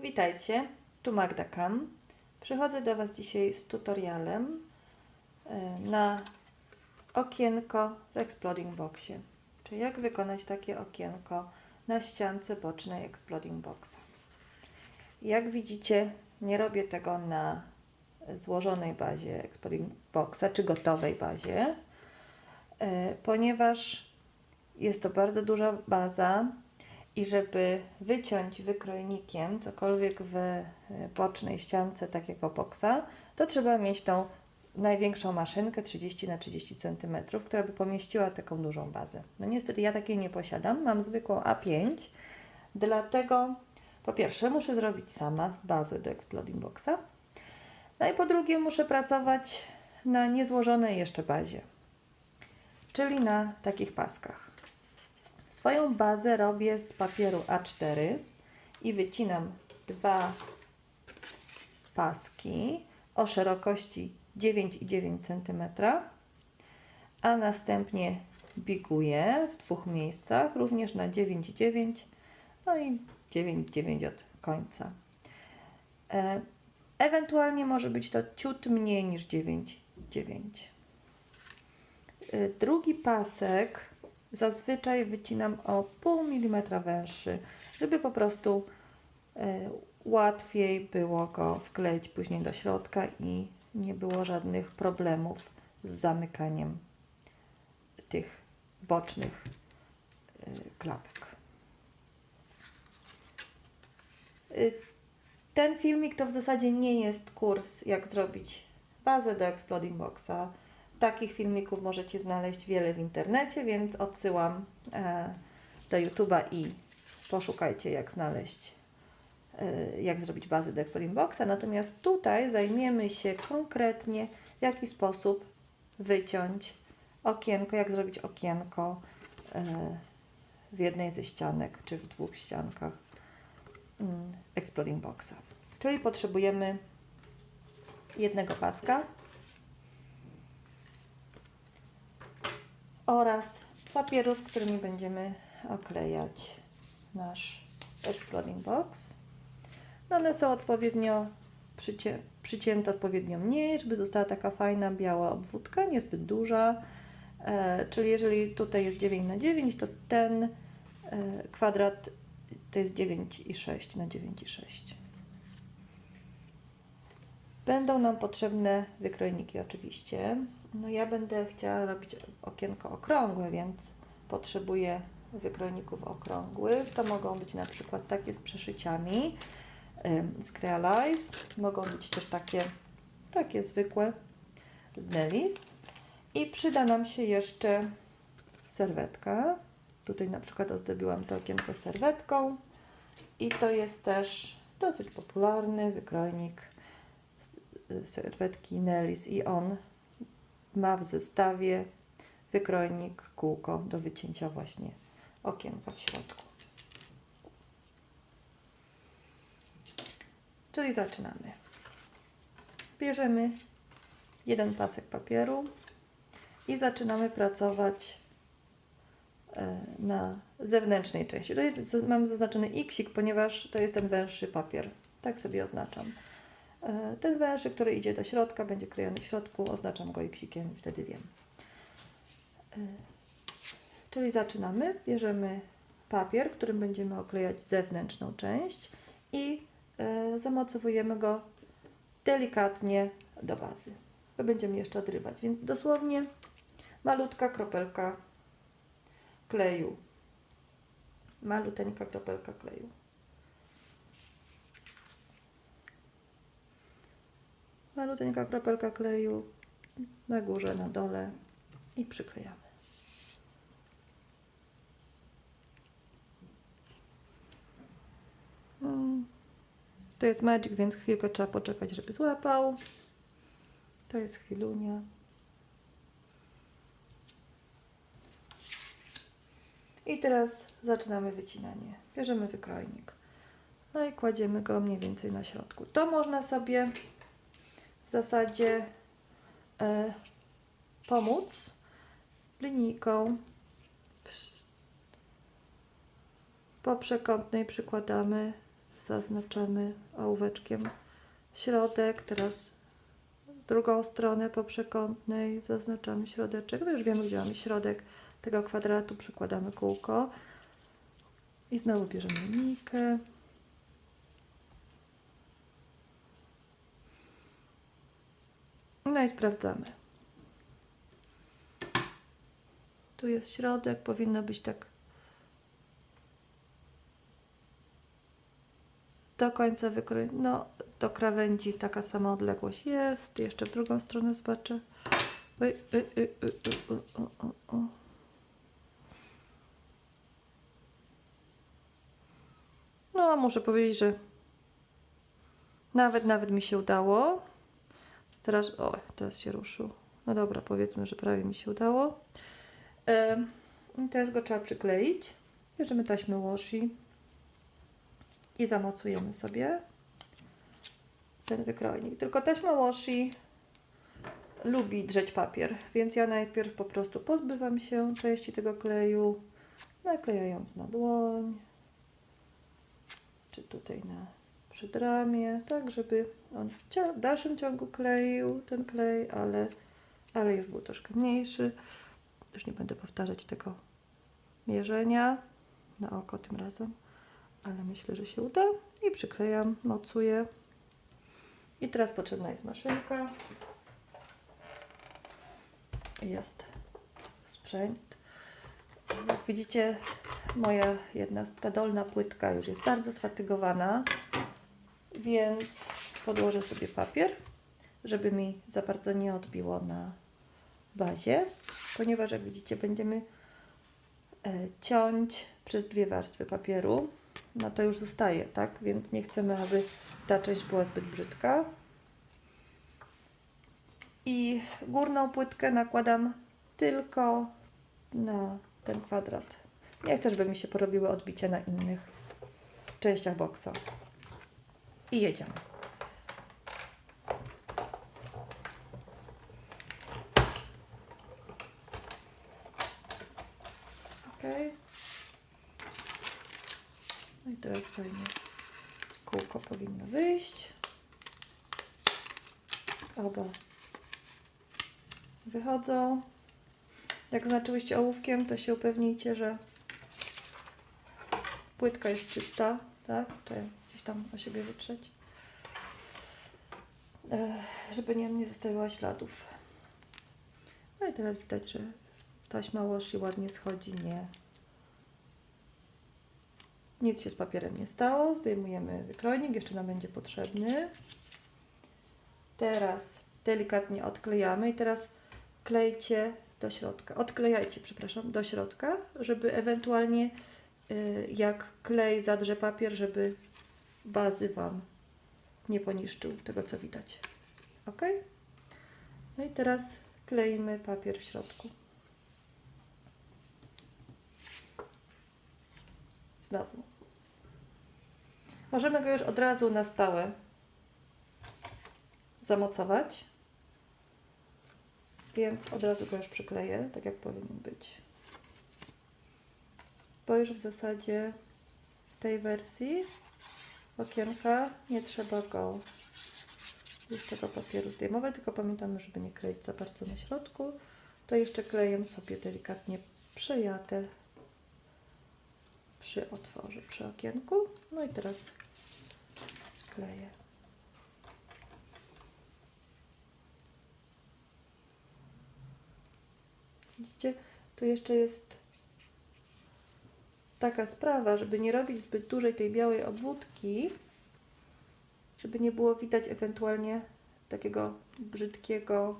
Witajcie, tu Magda Kam. Przychodzę do Was dzisiaj z tutorialem e, na okienko w Exploding Boxie. Czyli jak wykonać takie okienko na ściance bocznej Exploding Boxa. Jak widzicie, nie robię tego na złożonej bazie Exploding Boxa czy gotowej bazie, e, ponieważ jest to bardzo duża baza i żeby wyciąć wykrojnikiem cokolwiek w e, bocznej ściance takiego boksa, to trzeba mieć tą największą maszynkę 30 na 30 cm, która by pomieściła taką dużą bazę. No niestety ja takiej nie posiadam, mam zwykłą A5, dlatego po pierwsze muszę zrobić sama bazę do Exploding Boxa, no i po drugie muszę pracować na niezłożonej jeszcze bazie, czyli na takich paskach. Swoją bazę robię z papieru A4 i wycinam dwa paski o szerokości 9,9 cm, a następnie biguję w dwóch miejscach, również na 9,9 no i 9,9 od końca. E, ewentualnie może być to ciut mniej niż 9,9. E, drugi pasek zazwyczaj wycinam o pół milimetra węższy, żeby po prostu e, łatwiej było go wkleić później do środka i nie było żadnych problemów z zamykaniem tych bocznych e, klapek. Y, Ten filmik to w zasadzie nie jest kurs, jak zrobić bazę do Exploding Boxa. Takich filmików możecie znaleźć wiele w internecie, więc odsyłam e, do YouTube'a i poszukajcie, jak znaleźć, e, jak zrobić bazę do Exploding Boxa. Natomiast tutaj zajmiemy się konkretnie, w jaki sposób wyciąć okienko, jak zrobić okienko e, w jednej ze ścianek, czy w dwóch ściankach mm, Exploding Boxa. Czyli potrzebujemy jednego paska oraz papierów, którymi będziemy oklejać nasz Exploding Box. No one są odpowiednio przycię przycięte odpowiednio mniej, żeby została taka fajna biała obwódka, niezbyt duża. E, czyli jeżeli tutaj jest 9 na 9, to ten e, kwadrat to jest 9,6 na 9,6. Będą nam potrzebne wykrojniki oczywiście. No ja będę chciała robić okienko okrągłe, więc potrzebuję wykrojników okrągłych. To mogą być na przykład takie z przeszyciami z Crealize. Mogą być też takie, takie zwykłe z Nellis. I przyda nam się jeszcze serwetka. Tutaj na przykład ozdobiłam to okienko serwetką. I to jest też dosyć popularny wykrojnik serwetki Nellis i on ma w zestawie wykrojnik kółko do wycięcia właśnie okienka w środku. Czyli zaczynamy. Bierzemy jeden pasek papieru i zaczynamy pracować e, na zewnętrznej części. Tutaj mam zaznaczony x, ponieważ to jest ten węższy papier. Tak sobie oznaczam. E, Ten wężyk, który idzie do środka, będzie klejony w środku, oznaczam go x-ikiem i wtedy wiem. E, Czyli zaczynamy, bierzemy papier, którym będziemy oklejać zewnętrzną część i e, zamocowujemy go delikatnie do bazy. Będziemy jeszcze odrywać, więc dosłownie malutka kropelka kleju. Maluteńka kropelka kleju. Maluteńka kropelka kleju na górze, na dole i przyklejamy. Mm. To jest magic, więc chwilkę trzeba poczekać, żeby złapał. To jest chwilunia. I teraz zaczynamy wycinanie. Bierzemy wykrojnik. No i kładziemy go mniej więcej na środku. To można sobie w zasadzie e, pomóc linijką. Po przekątnej przykładamy zaznaczamy ołóweczkiem środek, teraz drugą stronę po przekątnej zaznaczamy środeczek, no już wiemy gdzie mamy środek tego kwadratu, przykładamy kółko i znowu bierzemy linijkę. No i sprawdzamy. Tu jest środek, powinno być tak do końca wykrojone. No, do krawędzi taka sama odległość jest. Jeszcze w drugą stronę zobaczę. Oj, oj, oj, oj. No, muszę powiedzieć, że nawet, nawet mi się udało. Teraz, o, teraz się ruszył. No dobra, powiedzmy, że prawie mi się udało. I teraz go trzeba przykleić. Bierzemy taśmę washi i zamocujemy sobie ten wykrojnik. Tylko taśma washi lubi drzeć papier, więc ja najpierw po prostu pozbywam się części tego kleju, naklejając na dłoń, czy tutaj na przedramię, tak żeby on w dalszym ciągu kleił ten klej, ale, ale już był troszkę mniejszy. Już nie będę powtarzać tego mierzenia na oko tym razem, ale myślę, że się uda. I przyklejam, mocuję. I teraz potrzebna jest maszynka. Jest sprzęt. Jak widzicie, moja jedna, ta dolna płytka już jest bardzo sfatygowana, więc podłożę sobie papier, żeby mi za bardzo nie odbiło na bazie, ponieważ jak widzicie będziemy e, ciąć przez dwie warstwy papieru, no to już zostaje, tak? Więc nie chcemy, aby ta część była zbyt brzydka. I górną płytkę nakładam tylko na ten kwadrat. Nie chcę, żeby mi się porobiły odbicia na innych częściach boksa. I jedziemy. Ok. No i teraz fajnie kółko powinno wyjść. Oba wychodzą. Jak zaznaczyłyście ołówkiem, to się upewnijcie, że płytka jest czysta, tak? To gdzieś tam o siebie wytrzeć. Ech, żeby nie, nie zostawiła śladów. No i teraz widać, że taśma washi ładnie schodzi, nie. Nic się z papierem nie stało. Zdejmujemy wykrojnik, jeszcze nam będzie potrzebny. Teraz delikatnie odklejamy i teraz klejcie do środka. Odklejajcie, przepraszam, do środka, żeby ewentualnie y, jak klej zadrze papier, żeby bazy Wam nie poniszczył tego, co widać. Ok? No i teraz kleimy papier w środku. Znowu. Możemy go już od razu na stałe zamocować. Więc od razu go już przykleję, tak jak powinien być. Bo już w zasadzie w tej wersji okienka nie trzeba go już tego papieru zdejmować, tylko pamiętamy, żeby nie kleić za bardzo na środku. To jeszcze kleję sobie delikatnie przejatę przy otworze, przy okienku. No i teraz kleję. Widzicie, tu jeszcze jest taka sprawa, żeby nie robić zbyt dużej tej białej obwódki, żeby nie było widać ewentualnie takiego brzydkiego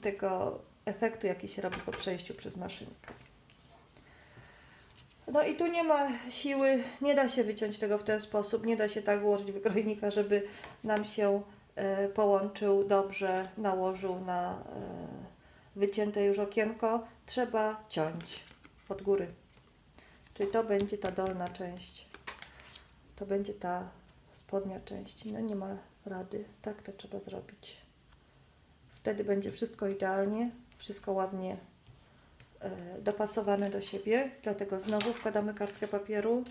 tego efektu, jaki się robi po przejściu przez maszynkę. No i tu nie ma siły, nie da się wyciąć tego w ten sposób, nie da się tak ułożyć wykrojnika, żeby nam się e, połączył dobrze, nałożył na e, wycięte już okienko. Trzeba ciąć od góry. Czyli to będzie ta dolna część. To będzie ta spodnia część. No nie ma rady. Tak to trzeba zrobić. Wtedy będzie wszystko idealnie, wszystko ładnie e, dopasowane do siebie, dlatego znowu wkładamy kartkę papieru.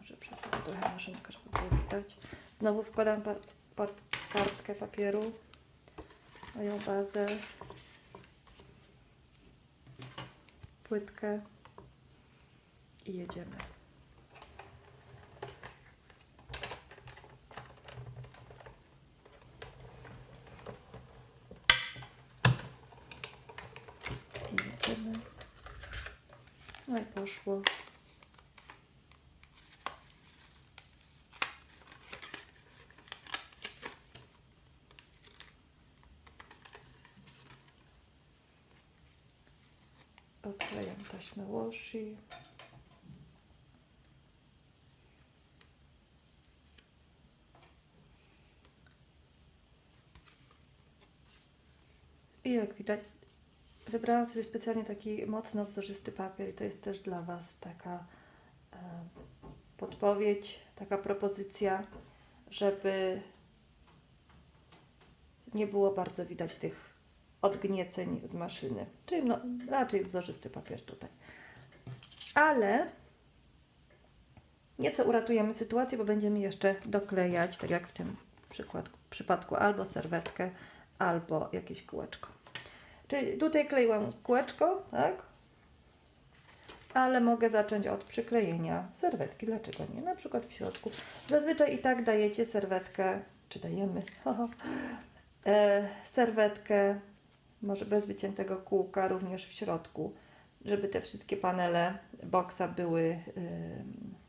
Może przesunę trochę maszynkę, żeby było widać. Znowu wkładam pa, pa, kartkę papieru, moją bazę, płytkę i jedziemy. I jedziemy. No i poszło. Washi. I jak widać, wybrałam sobie specjalnie taki mocno wzorzysty papier i to jest też dla Was taka e, podpowiedź, taka propozycja, żeby nie było bardzo widać tych odgnieceń z maszyny. Czyli no, raczej wzorzysty papier tutaj. Ale nieco uratujemy sytuację, bo będziemy jeszcze doklejać, tak jak w tym przykład, przypadku, albo serwetkę, albo jakieś kółeczko. Czyli tutaj kleiłam kółeczko, tak? Ale mogę zacząć od przyklejenia serwetki. Dlaczego nie? Na przykład w środku. Zazwyczaj i tak dajecie serwetkę, czy dajemy e, serwetkę, może bez wyciętego kółka, również w środku, żeby te wszystkie panele boksa były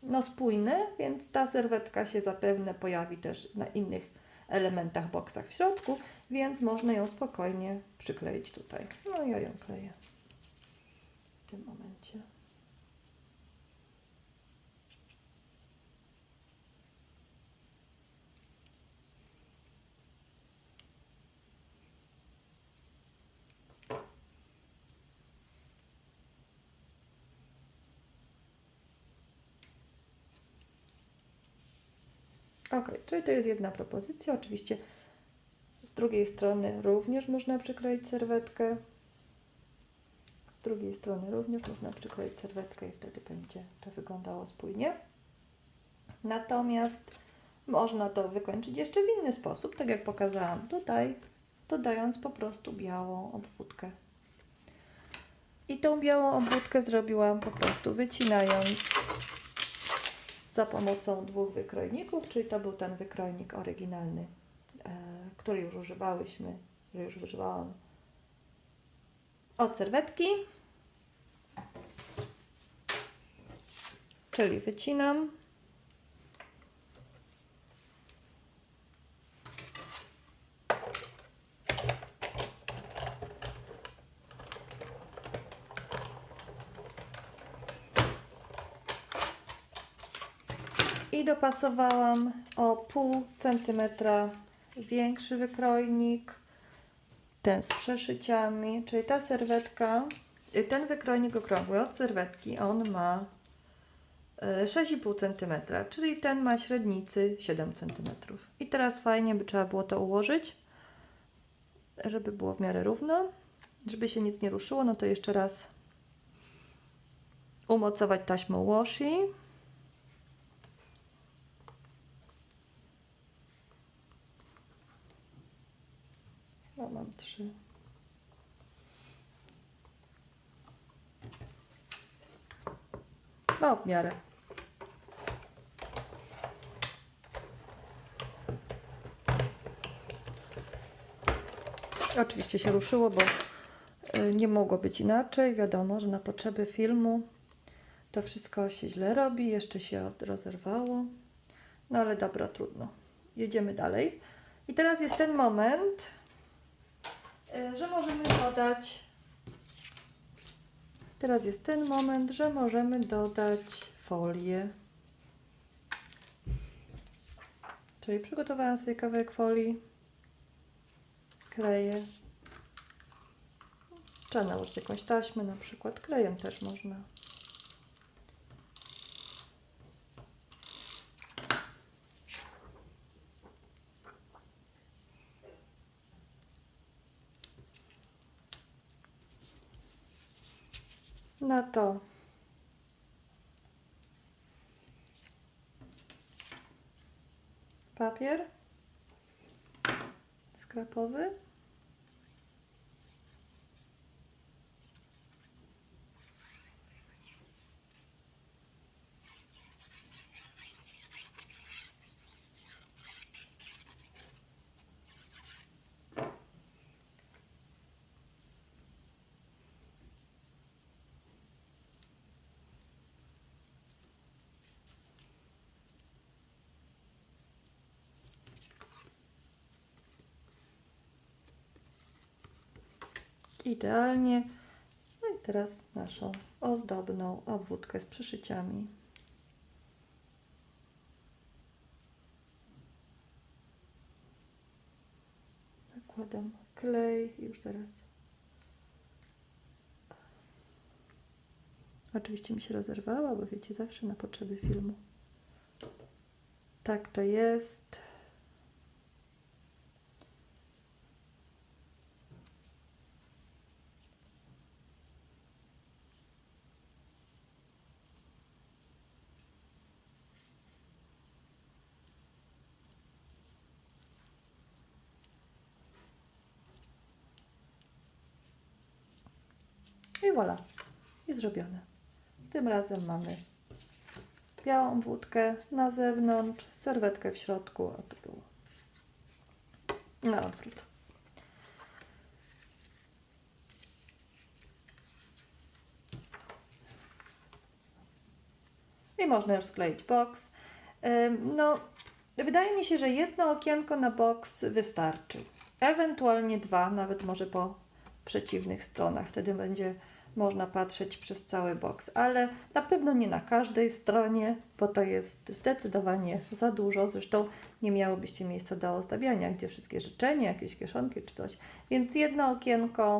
no, spójne, więc ta serwetka się zapewne pojawi też na innych elementach boksach w środku, więc można ją spokojnie przykleić tutaj. No ja ją kleję w tym momencie. Ok, czyli to jest jedna propozycja. Oczywiście z drugiej strony również można przykleić serwetkę. Z drugiej strony również można przykleić serwetkę i wtedy będzie to wyglądało spójnie. Natomiast można to wykończyć jeszcze w inny sposób, tak jak pokazałam tutaj, dodając po prostu białą obwódkę. I tą białą obwódkę zrobiłam po prostu wycinając za pomocą dwóch wykrojników, czyli to był ten wykrojnik oryginalny, e, który już używałyśmy, który już używałam od serwetki. Czyli wycinam. I dopasowałam o pół centymetra większy wykrojnik, ten z przeszyciami, czyli ta serwetka, y, ten wykrojnik okrągły od serwetki, on ma y, 6,5 cm, czyli ten ma średnicy 7 cm. I teraz fajnie by trzeba było to ułożyć, żeby było w miarę równo, żeby się nic nie ruszyło, no to jeszcze raz umocować taśmą washi. No, trzy. No, w miarę. Oczywiście się ruszyło, bo y, nie mogło być inaczej. Wiadomo, że na potrzeby filmu to wszystko się źle robi, jeszcze się rozerwało. No ale dobra, trudno. Jedziemy dalej. I teraz jest ten moment, że możemy dodać. Teraz jest ten moment, że możemy dodać folię. Czyli przygotowałam sobie kawałek folii. Kleję. Trzeba nałożyć jakąś taśmę, na przykład klejem też można. Na to papier skrapowy. Idealnie. No i teraz naszą ozdobną obwódkę z przyszyciami. Nakładam klej, już zaraz. Oczywiście mi się rozerwała, bo wiecie, zawsze na potrzeby filmu. Tak to jest. I voilà, i zrobione. Tym razem mamy białą wódkę na zewnątrz, serwetkę w środku, a to było na odwrót. I można już skleić boks. No, wydaje mi się, że jedno okienko na boks wystarczy. Ewentualnie dwa, nawet może po przeciwnych stronach. Wtedy będzie można patrzeć przez cały boks, ale na pewno nie na każdej stronie, bo to jest zdecydowanie za dużo. Zresztą nie miałobyście miejsca do ozdabiania, gdzie wszystkie życzenia, jakieś kieszonki czy coś. Więc jedno okienko,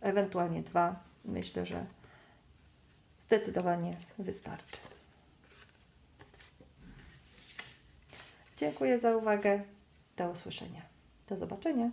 ewentualnie dwa, myślę, że zdecydowanie wystarczy. Dziękuję za uwagę. Do usłyszenia. Do zobaczenia.